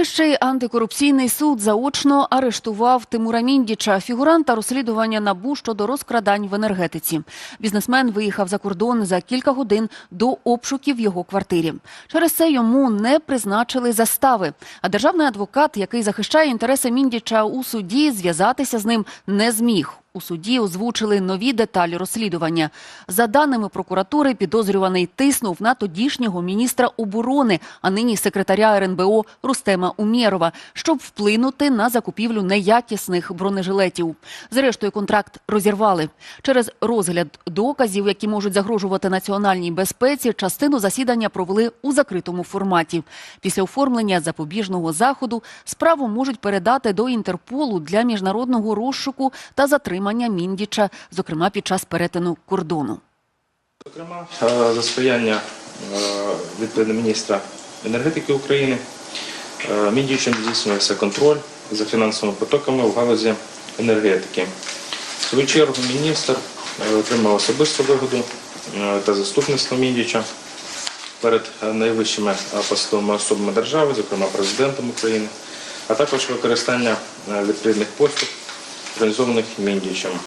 Вищий антикорупційний суд заочно арештував Тимура Міндіча, фігуранта розслідування НАБУ щодо розкрадань в енергетиці. Бізнесмен виїхав за кордон за кілька годин до обшуків його квартирі. Через це йому не призначили застави. А державний адвокат, який захищає інтереси Міндіча у суді, зв'язатися з ним не зміг. У суді озвучили нові деталі розслідування. За даними прокуратури, підозрюваний тиснув на тодішнього міністра оборони, а нині секретаря РНБО Рустема Умєрова, щоб вплинути на закупівлю неякісних бронежилетів. Зрештою, контракт розірвали. Через розгляд доказів, які можуть загрожувати національній безпеці, частину засідання провели у закритому форматі. Після оформлення запобіжного заходу справу можуть передати до Інтерполу для міжнародного розшуку та затримання Міндіча, зокрема під час перетину кордону. Зокрема, е, за сприяння е, відповідно міністра енергетики України е, Міндічем здійснювався контроль за фінансовими потоками в галузі енергетики. В свою чергу міністр отримав особисту вигоду та заступництво Міндіча перед найвищими посадовими особами держави, зокрема президентом України, а також використання відповідних послуг, організованих Міндічем.